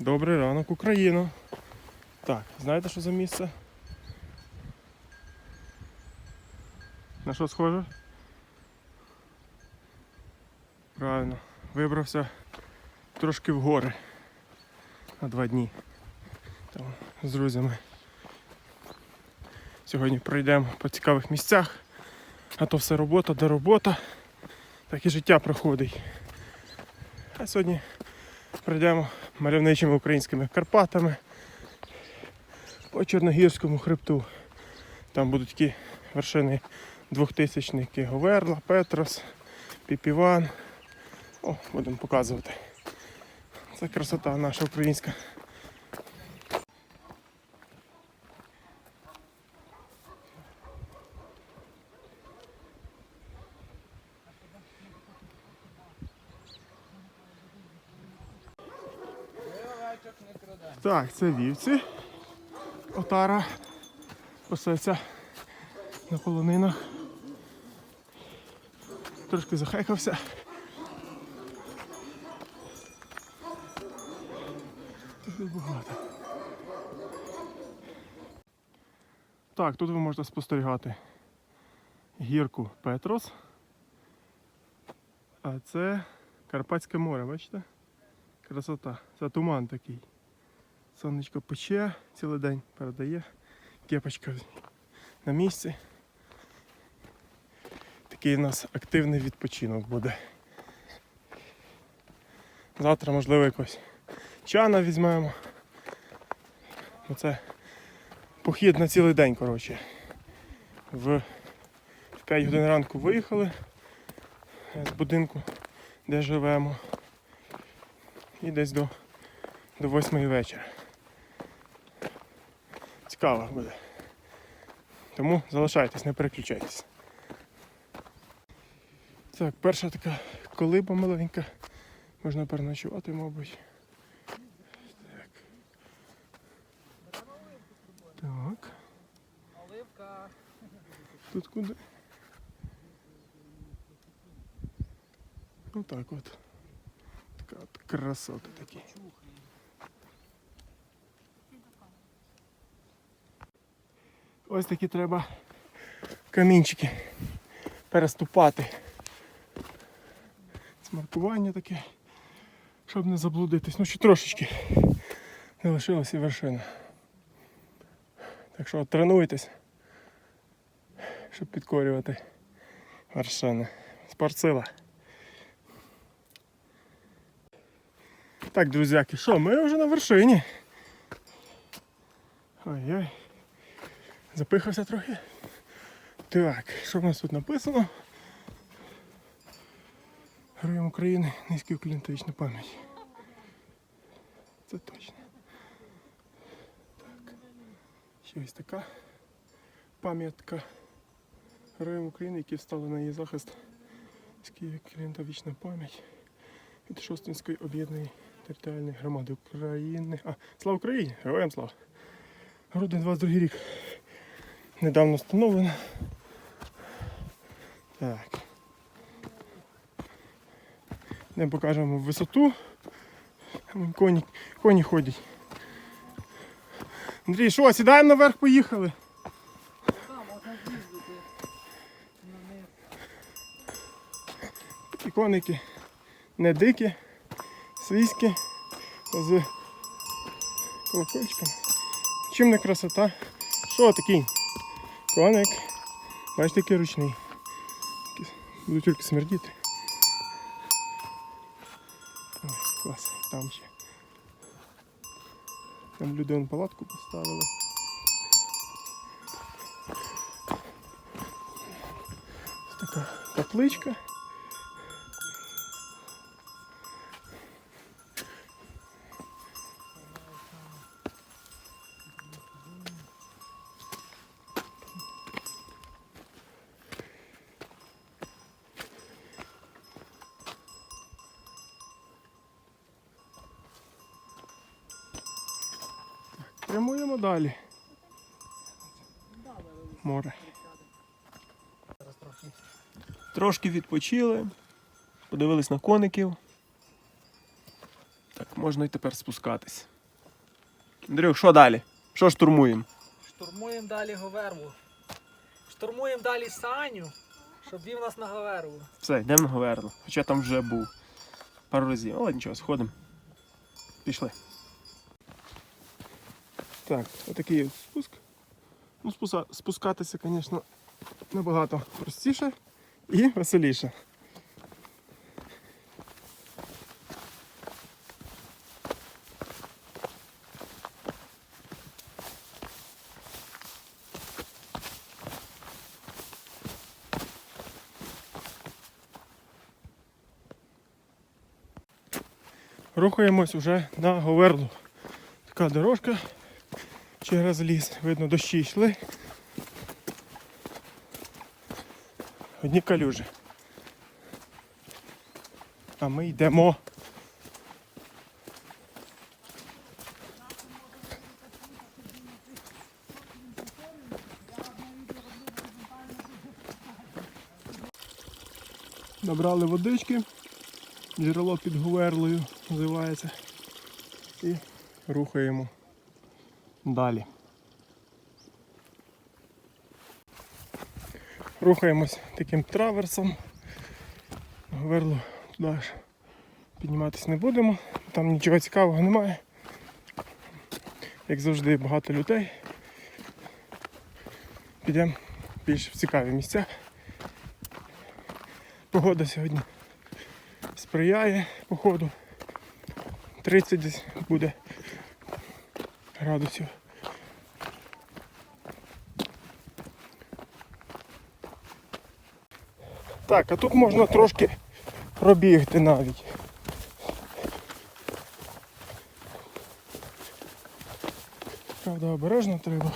Добрий ранок, Україна. Так, знаєте, що за місце? На що схоже? Правильно, вибрався трошки в гори на два дні. Там з друзями. Сьогодні пройдемо по цікавих місцях, а то все робота, де робота, так і життя проходить. А сьогодні пройдемо мальовничими українськими Карпатами по Чорногірському хребту. Там будуть такі вершини двохтисячники Говерла, Петрос, Піпіван. О, будемо показувати. Це красота наша українська. Так, це вівці. Отара пасеться на полонинах. Трошки захекався. Багато. Так, тут ви можете спостерігати гірку Петрос. А це Карпатське море, бачите? Красота. Це туман такий. Сонечко пече, цілий день передає. Кепочка на місці. Такий у нас активний відпочинок буде. Завтра, можливо, якось чана візьмемо. Оце похід на цілий день, коротше. В, в 5 годин ранку виїхали з будинку, де живемо. І десь до, до 8 вечора. Цікаво буде. Тому залишайтесь, не переключайтесь. Так, перша така колиба маленька. Можна переночувати, мабуть. Так. Так. Оливка. Тут куди? Отак от. Така от красота такі. Ось такі треба камінчики переступати. Це маркування таке, щоб не заблудитись. Ну ще трошечки не лишилося вершина. Так що тренуйтесь щоб підкорювати вершини. Спортсила. Так, друзяки, що, ми вже на вершині. Ой-ой. Запихався трохи. Так, що в нас тут написано? Героям України низька уклінтична пам'ять. Це точно. Так. Ще ось така пам'ятка героям України, які встали на її захист з клієнта вічна пам'ять від Шостинської об'єднаної територіальної громади України. А, слава Україні! Героям слава! Грудень 22 рік. Недавно встановлено. Так. Йдемо покажемо висоту. Коні, коні ходять. Андрій, що, сідаємо наверх, поїхали? Там можна з'їздити на. І коники не дикі, свійські з колокольчиком. Чим не красота? Що такий? Коник. Бачите, який ручний. Буду тільки смердіти. Ой, клас, там ще. Там люди вон палатку поставили. Така капличка. Прямуємо далі. Море. Трошки відпочили, подивились на коників. Так, можна й тепер спускатись. Андрюх, що далі? Що штурмуємо? Штурмуємо далі Говерлу. Штурмуємо далі Саню, щоб вів нас на Говерлу. Все, йдемо на Говерло. Хоча там вже був пару разів. Але нічого, сходимо. Пішли. Так, отакий от спуск. Ну, спускатися, звісно, набагато простіше і веселіше. Рухаємось вже на Говерлу. Така дорожка через ліс. Видно, дощі йшли. Одні калюжі. А ми йдемо. Набрали водички. Джерело під Гуверлою називається. І рухаємо далі. Рухаємось таким траверсом. Гуверлу туди аж підніматися не будемо, там нічого цікавого немає. Як завжди, багато людей. Підемо більш в цікаві місця. Погода сьогодні сприяє походу. 30 десь буде градусів. Так, а тут можна трошки пробігти навіть. Правда, обережно треба.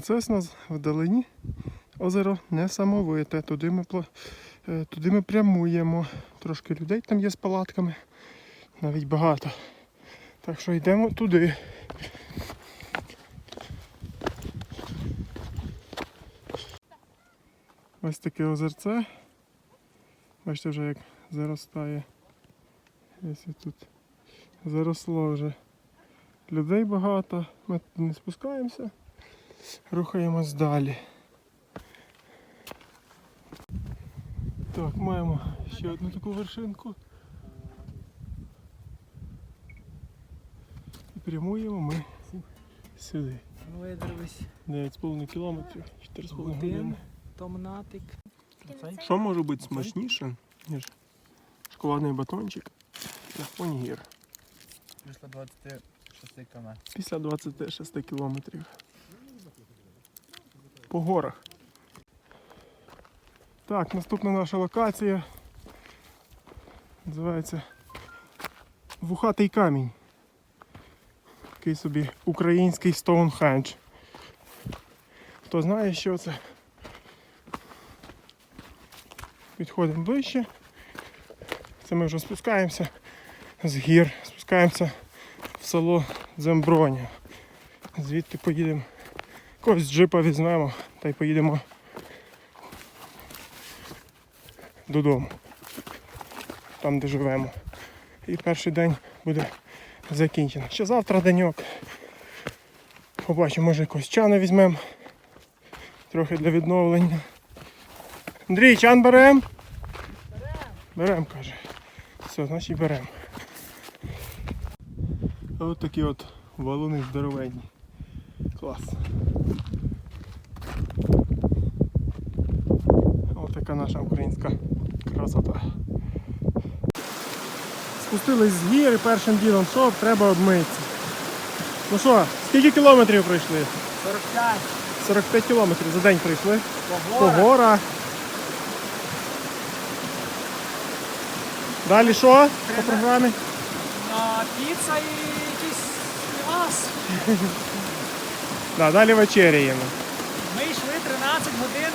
А це ось нас вдалині озеро несамовите. Туди ми, е, туди ми прямуємо. Трошки людей там є з палатками, навіть багато. Так що йдемо туди. Ось таке озерце. Бачите вже як заростає. Ось тут заросло вже. Людей багато. Ми тут не спускаємося. Рухаємось далі. Так, маємо ще одну таку вершинку. І прямуємо ми сюди. Видивись. 9,5 кілометрів, 4,5 Годин. години. Томнатик. Що може бути смачніше, ніж шоколадний батончик на фоні гір Після 26 км. після 26 кілометрів. По горах. Так, наступна наша локація називається Вухатий камінь. Такий собі український Стоунхендж. Хто знає, що це? Підходимо ближче. Це ми вже спускаємося з гір, спускаємося в село Земброня. Звідти поїдемо. Когось джипа візьмемо та й поїдемо додому. Там, де живемо. І перший день буде закінчено. Ще завтра деньок. Побачимо, може якогось чана візьмемо. Трохи для відновлення. Андрій, чан берем? Берем, каже. Все, значить берем. Ось такі от валуни здоровенні. Клас. Ось така наша українська красота. Спустились з гір і першим ділом що? Треба обмитися. Ну що, скільки кілометрів пройшли? 45. 45 кілометрів за день пройшли. По Погора. горах. Далі що по програмі? А, піца і якийсь м'яс. Да, далі вечеряємо. Ми йшли 13 годин,